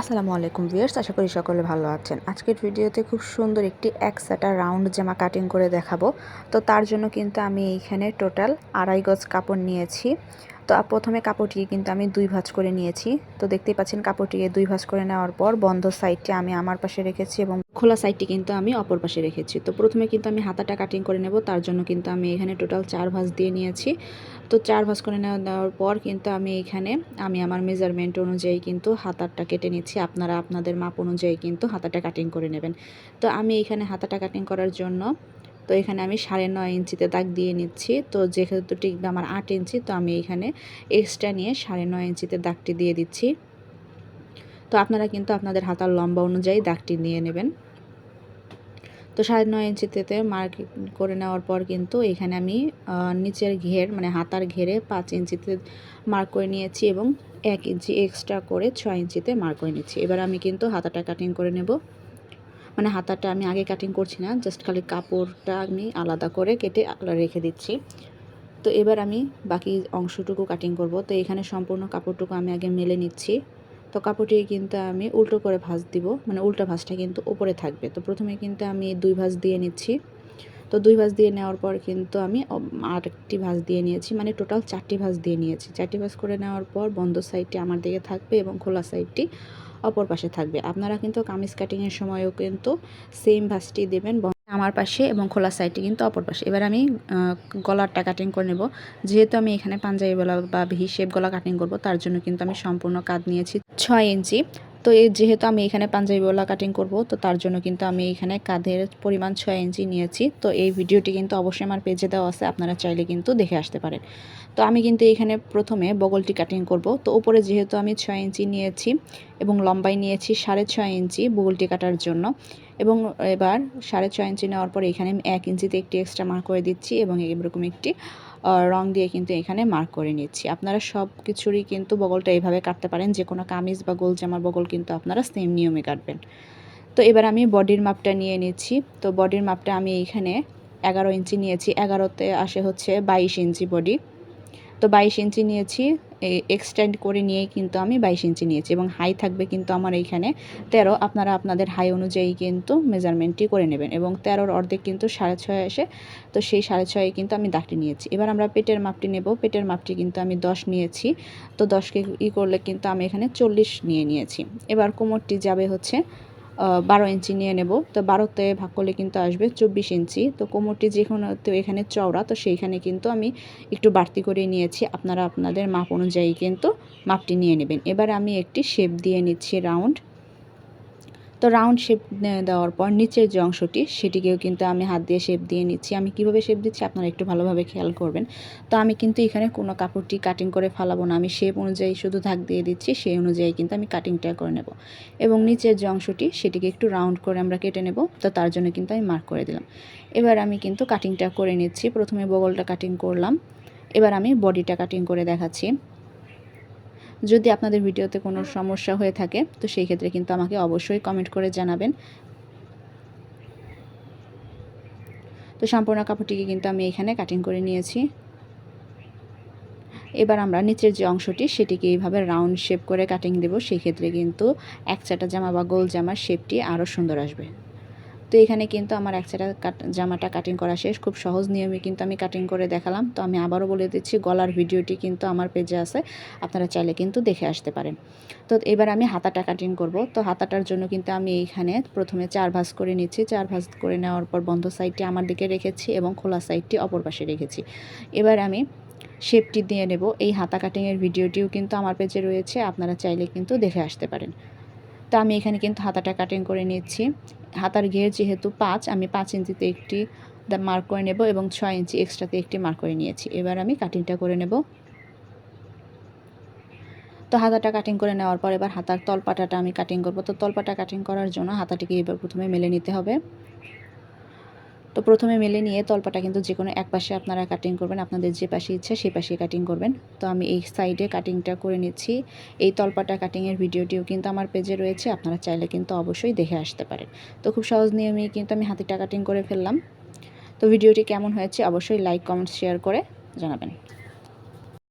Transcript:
আসসালামু আলাইকুম ভিয়ার্স আশা করি সকলে ভালো আছেন। আজকের ভিডিওতে খুব সুন্দর একটি একসাটা রাউন্ড জামা কাটিং করে দেখাবো। তো তার জন্য কিন্তু আমি এইখানে টোটাল আড়াই গজ কাপড় নিয়েছি। তো প্রথমে কাপড়টিকে কিন্তু আমি দুই ভাঁজ করে নিয়েছি। তো দেখতেই পাচ্ছেন কাপড়টিকে দুই ভাঁজ করে নেওয়ার পর বন্ধ সাইডটি আমি আমার পাশে রেখেছি এবং খোলা সাইডটি কিন্তু আমি অপর পাশে রেখেছি। তো প্রথমে কিন্তু আমি হাতাটা কাটিং করে নেব, তার জন্য কিন্তু আমি এখানে টোটাল চার ভাঁজ দিয়ে নিয়েছি। তো চার ভাঁজ করে নেওয়ার পর কিন্তু আমি এখানে আমি আমার মেজারমেন্ট অনুযায়ী কিন্তু হাতারটা কেটে নিচ্ছি। আপনারা আপনাদের মাপ অনুযায়ী কিন্তু হাতাটা কাটিং করে নেবেন। তো আমি এখানে হাতাটা কাটিং করার জন্য তো এখানে আমি সাড়ে নয় ইঞ্চিতে দাগ দিয়ে নিচ্ছি। তো যেহেতু টিকবে আমার আট ইঞ্চি, তো আমি এখানে এক্সট্রা নিয়ে সাড়ে নয় ইঞ্চিতে দাগটি দিয়ে দিচ্ছি। তো আপনারা কিন্তু আপনাদের হাতার লম্বা অনুযায়ী দাগটি নিয়ে নেবেন। তো সাড়ে নয় ইঞ্চিতে মার্ক করে নেওয়ার পর কিন্তু এখানে আমি নিচের ঘের মানে হাতার ঘেরে পাঁচ ইঞ্চিতে মার্ক করে নিয়েছি এবং এক ইঞ্চি এক্সট্রা করে ছয় ইঞ্চিতে মার্ক করে নিচ্ছি। এবার আমি কিন্তু হাতাটা কাটিং করে নেব। মানে হাতাটা আমি আগে কাটিং করছি না জাস্ট খালি কাপড়টা আমি আলাদা করে কেটে রেখে দিচ্ছি। তো এবার আমি বাকি অংশটুকু কাটিং করব। তো এখানে সম্পূর্ণ কাপড়টুকু আমি আগে মেলে নিচ্ছি। তো কাপড়টি কিন্তু আমি উল্টো করে ভাঁজ দিব মানে উল্টো ভাঁজটা কিন্তু উপরে থাকবে। তো প্রথমে কিন্তু আমি দুই ভাঁজ দিয়ে নিচ্ছি। তো দুই ভাঁজ দিয়ে নেওয়ার পর কিন্তু আমি আরেকটি ভাঁজ দিয়ে নিয়েছি মানে টোটাল চারটি ভাঁজ দিয়ে নিয়েছি। চারটি ভাঁজ করে নেওয়ার পর বন্ধ সাইডটি আমার দিকে থাকবে এবং খোলা সাইডটি অপর পাশে থাকবে। আপনারা কিন্তু কামিজ কাটিংয়ের সময়ও কিন্তু সেম ভাঁজটি দেবেন। আমার পাশে এবং খোলা সাইডটি কিন্তু অপর পাশে। এবার আমি গলারটা কাটিং করে নেব। যেহেতু আমি এখানে পাঞ্জাবি গলা বা ভি শেপ গলা কাটিং করব, তার জন্য কিন্তু আমি সম্পূর্ণ কাঁধ নিয়েছি। ছয় ইঞ্চি। তো এই যেহেতু আমি এখানে পাঞ্জাবি গলা কাটিং করব, তো তার জন্য কিন্তু আমি এখানে কাঁধের পরিমাণ ছয় ইঞ্চি নিয়েছি। তো এই ভিডিওটি কিন্তু অবশ্যই আমার পেজে দেওয়া আছে, আপনারা চাইলে কিন্তু দেখে আসতে পারেন। তো আমি কিন্তু এখানে প্রথমে বগলটি কাটিং করব। তো উপরে যেহেতু আমি ছয় ইঞ্চি নিয়েছি এবং লম্বাই নিয়েছি সাড়ে ছয় ইঞ্চি বগলটি কাটার জন্য এবং এবার সাড়ে ছয় ইঞ্চি নেওয়ার পর এখানে এক ইঞ্চিতে একটি এক্সট্রা মার্ক করে দিচ্ছি এবং এরকম একটি রং দিয়ে কিন্তু এখানে মার্ক করে নিচ্ছি। আপনারা সব কিছুরই কিন্তু বগলটা এইভাবে কাটতে পারেন। যে কোনো কামিজ বা গোল জামার বগল কিন্তু আপনারা সেম নিয়মে কাটবেন। তো এবার আমি বডির মাপটা নিয়ে নিচ্ছি। তো বডির মাপটা আমি এইখানে এগারো ইঞ্চি নিয়েছি। এগারোতে আসে হচ্ছে বাইশ ইঞ্চি বডি তো বাইশ ইঞ্চি নিয়েছি। এক্সটেন্ড করে নিয়েই কিন্তু আমি বাইশ ইঞ্চি নিয়েছি এবং হাই থাকবে কিন্তু আমার এইখানে তেরো। আপনারা আপনাদের হাই অনুযায়ী কিন্তু মেজারমেন্টটি করে নেবেন এবং তেরোর অর্ধেক কিন্তু সাড়ে ছয় আসে। তো সেই সাড়ে ছয়ে কিন্তু আমি দাগটি নিয়েছি। এবার আমরা পেটের মাপটি নেব। পেটের মাপটি কিন্তু আমি দশ নিয়েছি। তো দশকে ই করলে কিন্তু আমি এখানে চল্লিশ নিয়ে নিয়েছি। এবার কোমরটি যাবে হচ্ছে বারো ইঞ্চি নিয়ে নেব। তো বারোতে ভাগ করলে কিন্তু আসবে চব্বিশ ইঞ্চি। তো কোমরটি যেখানে তো এখানে চওড়া, তো সেইখানে কিন্তু আমি একটু বাড়তি করে নিয়েছি। আপনারা আপনাদের মাপ অনুযায়ী কিন্তু মাপটি নিয়ে নেবেন। এবার আমি একটি শেপ দিয়ে নিচ্ছি রাউন্ড তো রাউন্ড শেপ দেওয়ার পর নিচের যে অংশটি, সেটিকেও কিন্তু আমি হাত দিয়ে শেপ দিয়ে নিচ্ছি। আমি কীভাবে শেপ দিচ্ছি আপনারা একটু ভালোভাবে খেয়াল করবেন। তো আমি কিন্তু এখানে কোনো কাপড়টি কাটিং করে ফালাবো না। আমি শেপ অনুযায়ী শুধু ধাক দিয়ে দিচ্ছি, সেই অনুযায়ী কিন্তু আমি কাটিংটা করে নেব। এবং নিচের যে অংশটি, সেটিকে একটু রাউন্ড করে আমরা কেটে নেব। তো তার জন্য কিন্তু আমি মার্ক করে দিলাম। এবার আমি কিন্তু কাটিংটা করে নিচ্ছি। প্রথমে বগলটা কাটিং করলাম। এবার আমি বডিটা কাটিং করে দেখাচ্ছি। যদি আপনাদের ভিডিওতে কোনো সমস্যা হয়ে থাকে, তো সেই ক্ষেত্রে কিন্তু আমাকে অবশ্যই কমেন্ট করে জানাবেন। তো সম্পূর্ণ কাপড়টিকে কিন্তু আমি এখানে কাটিং করে নিয়েছি। এবার আমরা নিচের যে অংশটি, সেটিকে এইভাবে রাউন্ড শেপ করে কাটিং দেব। সেই ক্ষেত্রে কিন্তু এক চাটা জামা বা গোল জামার শেপটি আরও সুন্দর আসবে। তো এখানে কিন্তু আমার একসাথে জামাটা কাটিং করা শেষ, খুব সহজ নিয়মে কিন্তু আমি কাটিং করে দেখালাম। তো আমি আবারও বলে দিচ্ছি, গলার ভিডিওটি কিন্তু আমার পেজে আছে, আপনারা চাইলে কিন্তু দেখে আসতে পারেন। তো এবার আমি হাতাটা কাটিং করব। তো হাতাটার জন্য কিন্তু আমি এইখানে প্রথমে চার ভাঁজ করে নিচ্ছি। চার ভাঁজ করে নেওয়ার পর বন্ধ সাইডটি আমার দিকে রেখেছি এবং খোলা সাইডটি অপর পাশে রেখেছি। এবার আমি শেপটি দিয়ে নেব। এই হাতা কাটিংয়ের ভিডিওটিও কিন্তু আমার পেজে রয়েছে, আপনারা চাইলে কিন্তু দেখে আসতে পারেন। তো আমি এখানে কিন্তু হাতাটা কাটিং করে নিচ্ছি। হাতার ঘের যেহেতু পাঁচ, আমি পাঁচ ইঞ্চিতে একটি মার্ক করে নেব এবং ছয় ইঞ্চি এক্সট্রাতে একটি মার্ক করে নিয়েছি। এবার আমি কাটিংটা করে নেব। তো হাতাটা কাটিং করে নেওয়ার পর এবার হাতার তলপাটাটা আমি কাটিং করব। তো তলপাটা কাটিং করার জন্য হাতাটিকে এবার প্রথমে মেলে নিতে হবে। তো প্রথমে মেলে নিয়ে তলপাটা কিন্তু যে কোনো এক পাশে আপনারা কাটিং করবেন, আপনাদের যে পাশে ইচ্ছে সেই পাশে কাটিং করবেন। তো আমি এই সাইডে কাটিংটা করে নিচ্ছি। এই তলপাটা কাটিংয়ের ভিডিওটিও কিন্তু আমার পেজে রয়েছে, আপনারা চাইলে কিন্তু অবশ্যই দেখে আসতে পারেন। তো খুব সহজ নিয়মেই কিন্তু আমি হাতিটা কাটিং করে ফেললাম। তো ভিডিওটি কেমন হয়েছে অবশ্যই লাইক কমেন্ট শেয়ার করে জানাবেন।